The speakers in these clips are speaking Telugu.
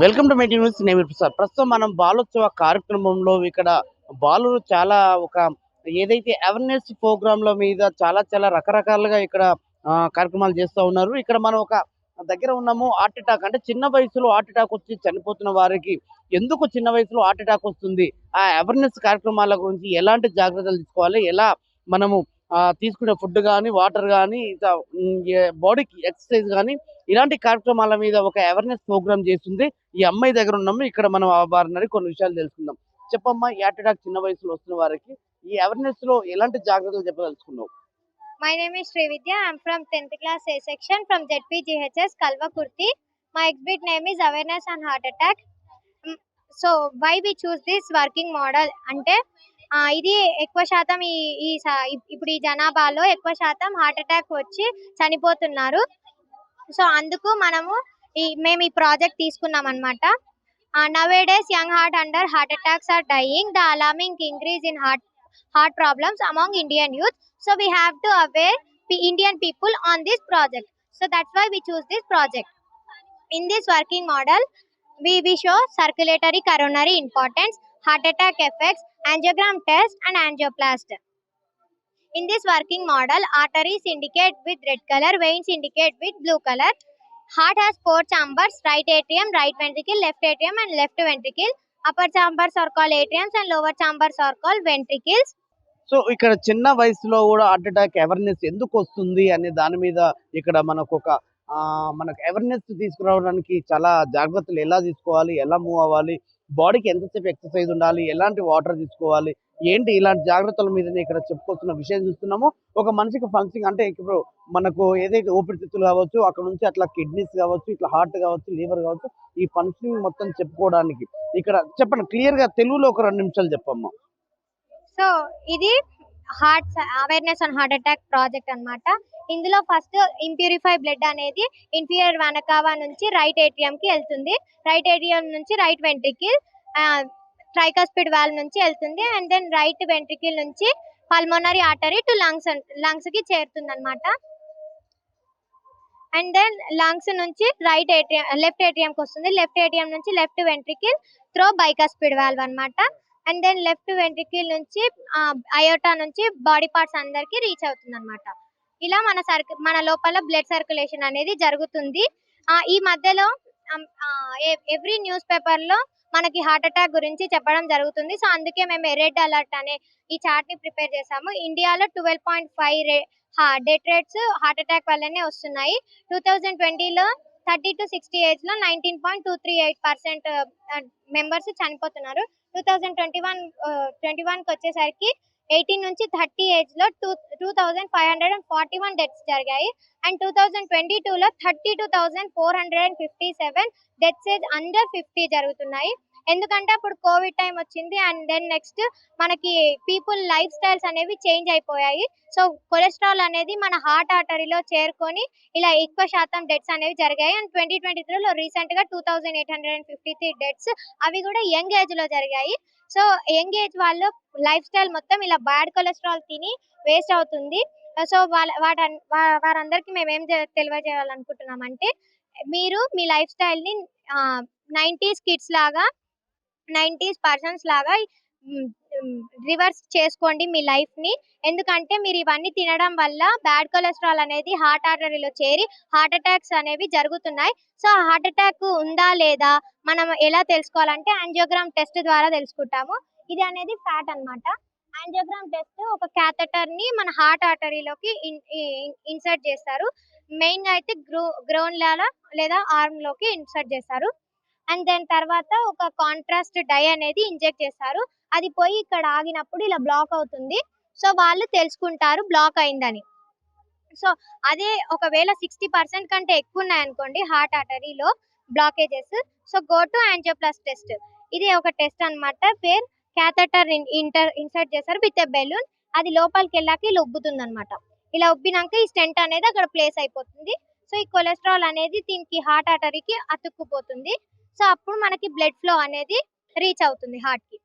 Welcome to my news. నేను ప్రసాద్. ప్రస్తుతం మనం బాలోత్సవ కార్యక్రమంలో ఇక్కడ బాలురు చాలా ఒక ఏదైతే అవేర్నెస్ ప్రోగ్రాంల మీద చాలా చాలా రకరకాలుగా ఇక్కడ కార్యక్రమాలు చేస్తూ ఉన్నారు. ఇక్కడ మనం ఒక దగ్గర ఉన్నాము హార్ట్ అటాక్. అంటే చిన్న వయసులో హార్ట్ అటాక్ వచ్చి చనిపోతున్న వారికి ఎందుకు చిన్న వయసులో హార్ట్ అటాక్ వస్తుంది? ఆ అవేర్నెస్ కార్యక్రమాల గురించి ఎలాంటి జాగ్రత్తలు తీసుకోవాలి? ఎలా మనము తీసుకునే ఫుడ్ కానీ వాటర్ కానీ బాడీకి ఎక్సర్సైజ్ కానీ ఇలాంటి కార్యక్రమాల మీద ఒక అవేర్నెస్ ప్రోగ్రామ్ చేస్తుంది. ఈ అమ్మాయి దగ్గర ఉన్నాము. ఇక్కడ మనం ఆ వారిని కొన్ని విషయాలు తెలుసుకుందాం. చెప్పమ్మా ఈ హార్ట్ అటాక్ చిన్న వయసులో వస్తున్న వారికి ఈ అవేర్నెస్లో ఎలాంటి జాగ్రత్తలు చెప్పదలుచుకున్నావు? My name is Srividya. I'm from 10th class A section from ZPGHS Kalvakurti. Kalvakurti my name name is awareness and heart attack so why we choose this working model అంటే ఇది ఎక్కువ శాతం ఈ ఈ ఇప్పుడు ఈ జనాభాలో ఎక్కువ శాతం హార్ట్ అటాక్ వచ్చి చనిపోతున్నారు. సో అందుకు మనము ఈ మేము ఈ ప్రాజెక్ట్ తీసుకున్నాం అనమాట nowadays young heart under heart attacks are dying the alarming increase in heart heart problems among Indian youth so we have to aware Indian people on this project so that's why we choose this project in this working model we we show circulatory coronary importance heart attack effects angiogram test and angioplasty in this working model arteries indicate with red colour veins indicate with blue colour heart has four chambers right atrium right ventricle left atrium and left ventricle upper chambers are call atriums and lower chambers are call ventricles so ఇక్కడ చిన్న వయసులో కూడా హార్ట్ అటాక్ అవేర్నెస్ ఎందుకు వస్తుంది అనే దాని మీద ఇక్కడ మనకు ఒక మనకు అవేర్నెస్ తీసుకురావడానికి చాలా జాగ్రత్తలు ఎలా తీసుకోవాలి ఎలా మూవ్ అవ్వాలి బాడీకి ఎంతసేపు ఎక్సర్సైజ్ ఉండాలి ఎలాంటి వాటర్ తీసుకోవాలి ఏంటి ఇలాంటి జాగ్రత్తల మీదనే ఇక్కడ చెప్పుకొస్తున్న విషయం చూస్తున్నాము. ఒక మనిషికి ఫంక్షింగ్ అంటే ఇప్పుడు మనకు ఏదైతే ఊపిరితిత్తులు కావచ్చు అక్కడ నుంచి అట్లా కిడ్నీస్ కావచ్చు ఇట్లా హార్ట్ కావచ్చు లివర్ కావచ్చు ఈ ఫంక్షనింగ్ మొత్తం చెప్పుకోవడానికి ఇక్కడ చెప్పండి క్లియర్గా తెలుగులో ఒక రెండు నిమిషాలు చెప్పమ్మా. సో ఇది heart awareness and heart attack project అన్నమాట. ఇందులో ఫస్ట్ ఇంప్యూరిఫై బ్లడ్ అనేది ఇన్ఫీరియర్ వెనకావా నుంచి రైట్ ఏటీఎం కి వెళ్తుంది. రైట్ ఏటీఎం నుంచి రైట్ వెంట్రికిల్ ట్రైకాస్పిడ్ వాల్ నుంచి వెళ్తుంది. అండ్ దెన్ రైట్ వెంట్రికిల్ నుంచి పల్మోనరీ ఆర్టరీ టు లంగ్స్ లంగ్స్కి చేరుతుంది అనమాట అండ్ దెన్ లంగ్స్ నుంచి రైట్ ఏటీఎం లెఫ్ట్ ఏటీఎం కి వస్తుంది. లెఫ్ట్ ఏటీఎం నుంచి left ventricle through bicuspid valve అన్నమాట. అండ్ దెన్ లెఫ్ట్ వెంట్రికిల్ నుంచి అయోటా నుంచి బాడీ పార్ట్స్ అందరికి రీచ్ అవుతుంది అనమాట ఇలా మన సర్క్ మన లోపల బ్లడ్ సర్క్యులేషన్ అనేది జరుగుతుంది. ఈ మధ్యలో ఎవ్రీ న్యూస్ పేపర్లో మనకి హార్ట్ అటాక్ గురించి చెప్పడం జరుగుతుంది. సో అందుకే మేము రెడ్ అలర్ట్ అనే ఈ చార్ట్ని ప్రిపేర్ చేసాము ఇండియాలో twelve point five death rates heart attack వల్లనే వస్తున్నాయి. టూ థౌజండ్ ట్వంటీలో థర్టీ టు సిక్స్టీ ఏజ్లో nineteen point two three eight percent members చనిపోతున్నారు. Two thousand twenty one twenty వన్కి వచ్చేసరికి ఎయిటీన్ నుంచి థర్టీ ఏజ్లో two two thousand five hundred and forty one deaths జరిగాయి. అండ్ టూ థౌజండ్ ట్వంటీ టూలో thirty two thousand four hundred and fifty seven deaths age under fifty జరుగుతున్నాయి. ఎందుకంటే అప్పుడు కోవిడ్ టైం వచ్చింది అండ్ దెన్ నెక్స్ట్ మనకి పీపుల్ లైఫ్ స్టైల్స్ అనేవి చేంజ్ అయిపోయాయి. సో కొలెస్ట్రాల్ అనేది మన హార్ట్ ఆర్టరీలో చేరుకొని ఇలా ఎక్కువ శాతం డెత్స్ అనేవి జరిగాయి. అండ్ ట్వంటీ ట్వంటీ త్రీలో రీసెంట్గా two thousand eight hundred and fifty three deaths అవి కూడా యంగ్ ఏజ్లో జరిగాయి. సో యంగ్ ఏజ్ వాళ్ళు లైఫ్ స్టైల్ మొత్తం ఇలా బ్యాడ్ కొలెస్ట్రాల్ తిని వేస్ట్ అవుతుంది. సో వాళ్ళ వాట వారందరికీ మేము ఏం తెలియజేయాలనుకుంటున్నామంటే మీరు మీ లైఫ్ స్టైల్ని నైంటీస్ కిడ్స్ లాగా నైంటీస్ పర్సన్స్ లాగా రివర్స్ చేసుకోండి మీ లైఫ్ని ఎందుకంటే మీరు ఇవన్నీ తినడం వల్ల బ్యాడ్ కొలెస్ట్రాల్ అనేది హార్ట్ ఆర్టరీలో చేరి హార్ట్ అటాక్స్ అనేవి జరుగుతున్నాయి. సో హార్ట్ అటాక్ ఉందా లేదా మనం ఎలా తెలుసుకోవాలంటే యాంజియోగ్రామ్ టెస్ట్ ద్వారా తెలుసుకుంటాము. ఇది అనేది ఫ్యాట్ అన్నమాట. యాంజియోగ్రామ్ టెస్ట్ ఒక క్యాథటర్ని మన హార్ట్ ఆర్టరీలోకి ఇన్సర్ట్ చేస్తారు. మెయిన్గా అయితే గ్రో గ్రౌండ్ లేదా ఆర్మ్లోకి ఇన్సర్ట్ చేస్తారు. అండ్ దాని తర్వాత ఒక కాంట్రాస్ట్ డై అనేది ఇంజెక్ట్ చేస్తారు. అది పోయి ఇక్కడ ఆగినప్పుడు ఇలా బ్లాక్ అవుతుంది. సో వాళ్ళు తెలుసుకుంటారు బ్లాక్ అయిందని. సో అదే ఒకవేళ సిక్స్టీ పర్సెంట్ కంటే ఎక్కువ ఉన్నాయనుకోండి heart ఆర్టరీలో blockages so go to angioplasty test ఇది ఒక టెస్ట్ అన్నమాట. పేర్ క్యాథటర్ ఇంటర్ ఇన్సర్ట్ చేస్తారు విత్ ఎ బెలూన్ అది లోపలికి వెళ్ళాక ఇలా ఉబ్బుతుంది అనమాట ఇలా ఉబ్బినాక ఈ స్టెంట్ అనేది అక్కడ ప్లేస్ అయిపోతుంది. సో ఈ కొలెస్ట్రాల్ అనేది దీనికి హార్ట్ ఆర్టరీకి అతుక్కుపోతుంది. సో అప్పుడు మనకి బ్లడ్ ఫ్లో అనేది రీచ్ అవుతుంది హార్ట్కి.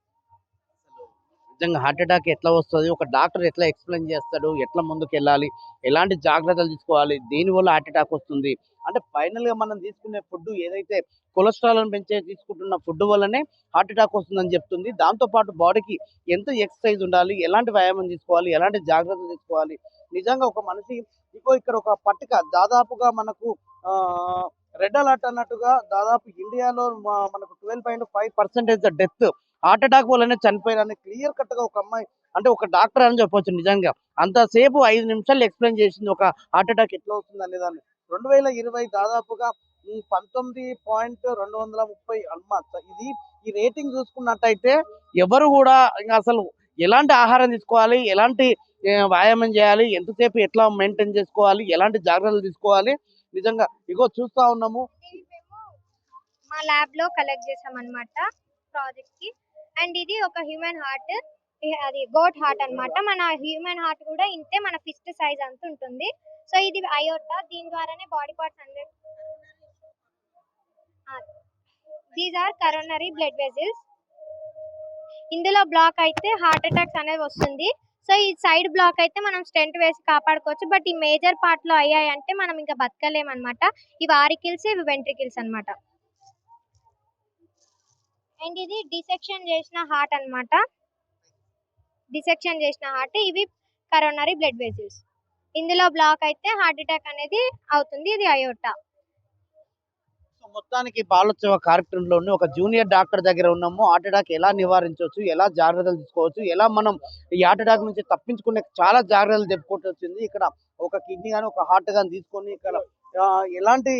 నిజంగా హార్ట్ అటాక్ ఎట్లా వస్తుంది? ఒక డాక్టర్ ఎట్లా ఎక్స్ప్లెయిన్ చేస్తాడు? ఎట్లా ముందుకు వెళ్ళాలి ఎలాంటి జాగ్రత్తలు తీసుకోవాలి? దేని వల్ల హార్ట్ అటాక్ వస్తుంది? అంటే ఫైనల్గా మనం తీసుకునే ఫుడ్ ఏదైతే కొలెస్ట్రాల్ పెంచే తీసుకుంటున్న ఫుడ్ వల్లనే హార్ట్ అటాక్ వస్తుందని చెప్తుంది. దాంతో పాటు బాడీకి ఎంత ఎక్సర్సైజ్ ఉండాలి? ఎలాంటి వ్యాయామం తీసుకోవాలి? ఎలాంటి జాగ్రత్తలు తీసుకోవాలి? నిజంగా ఒక మనిషి ఇగో ఇక్కడ ఒక పట్టిక దాదాపుగా మనకు ఆ రెడ్ అలర్ట్ అన్నట్టుగా దాదాపు ఇండియాలో మనకు twelve point five percentage death heart attack వల్లనే చనిపోయారని క్లియర్ కట్గా ఒక అమ్మాయి అంటే ఒక డాక్టర్ అని చెప్పొచ్చు నిజంగా. అంతసేపు ఐదు నిమిషాలు ఎక్స్ప్లెయిన్ చేసింది ఒక హార్ట్ అటాక్ ఎట్లా వస్తుంది అనే దాన్ని రెండు వేల ఇరవై దాదాపుగా పంతొమ్మిది పాయింట్ రెండు వందల ముప్పై అన్నమాట ఇది ఈ రేటింగ్ చూసుకున్నట్టయితే ఎవరు కూడా ఇంకా అసలు ఎలాంటి ఆహారం తీసుకోవాలి ఎలాంటి వ్యాయామం చేయాలి ఎంతసేపు ఎట్లా మెయింటైన్ చేసుకోవాలి ఎలాంటి జాగ్రత్తలు తీసుకోవాలి నిజంగా ఇగో చూస్తా ఉన్నాము. మా ల్యాబ్లో కలెక్ట్ చేసాం అనమాట ప్రాజెక్ట్కి. అండ్ ఇది ఒక హ్యూమన్ హార్ట్ అది గోట్ హార్ట్ అన్నమాట. మన హ్యూమన్ హార్ట్ కూడా ఇంతే మన ఫిస్ట్ సైజ్ అంత ఉంటుంది. సో ఇది అయోటా దీని ద్వారానే బాడీ పార్ట్స్ అనేది these are coronary blood vessels ఇందులో బ్లాక్ అయితే హార్ట్ అటాక్స్ అనేది వస్తుంది. సో ఈ సైడ్ బ్లాక్ అయితే మనం స్టెంట్ వేసి కాపాడుకోవచ్చు. బట్ ఈ మేజర్ పార్ట్లో అయ్యాయంటే మనం ఇంకా బతకలేమన్నమాట. ఇవి ఆరికిల్స్ ఇవి వెంట్రికిల్స్ అన్నమాట. అండ్ ఇది డిసెక్షన్ చేసిన హార్ట్ అన్నమాట. డిసెక్షన్ చేసిన హార్ట్ ఇవి కరోనరీ బ్లడ్ వెజిల్స్ ఇందులో బ్లాక్ అయితే హార్ట్ అటాక్ అనేది అవుతుంది. ఇది అయోటా. మొత్తానికి బాలోత్సవ కార్యక్రమంలోని ఒక జూనియర్ డాక్టర్ దగ్గర ఉన్నాము. హార్ట్ అటాక్ ఎలా నివారించవచ్చు? ఎలా జాగ్రత్తలు తీసుకోవచ్చు? ఎలా మనం ఈ హార్ట్ అటాక్ నుంచి తప్పించుకునే చాలా జాగ్రత్తలు చెప్పుకుంటూ వచ్చింది ఇక్కడ ఒక కిడ్నీ కానీ ఒక హార్ట్ కానీ తీసుకొని ఇక్కడ ఎలాంటి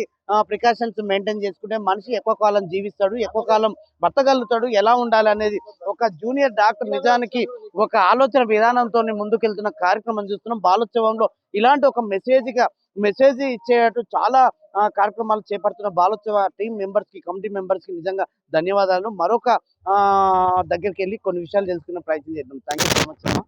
ప్రికాషన్స్ మెయింటైన్ చేసుకుంటే మనిషి ఎక్కువ కాలం జీవిస్తాడు ఎక్కువ కాలం బతకగలుగుతాడు ఎలా ఉండాలి అనేది ఒక జూనియర్ డాక్టర్ నిజానికి ఒక ఆలోచన విధానంతో ముందుకెళ్తున్న కార్యక్రమం చూస్తున్నాం. బాలోత్సవంలో ఇలాంటి ఒక మెసేజ్గా మెసేజ్ ఇచ్చేటట్టు చాలా కార్యక్రమాలు చేపడుతున్న బాలోత్సవ టీం మెంబర్స్కి కమిటీ మెంబర్స్కి నిజంగా ధన్యవాదాలు. మరొక దగ్గరికి వెళ్ళి కొన్ని విషయాలు తెలుసుకునే ప్రయత్నం చేద్దాం. Thank so much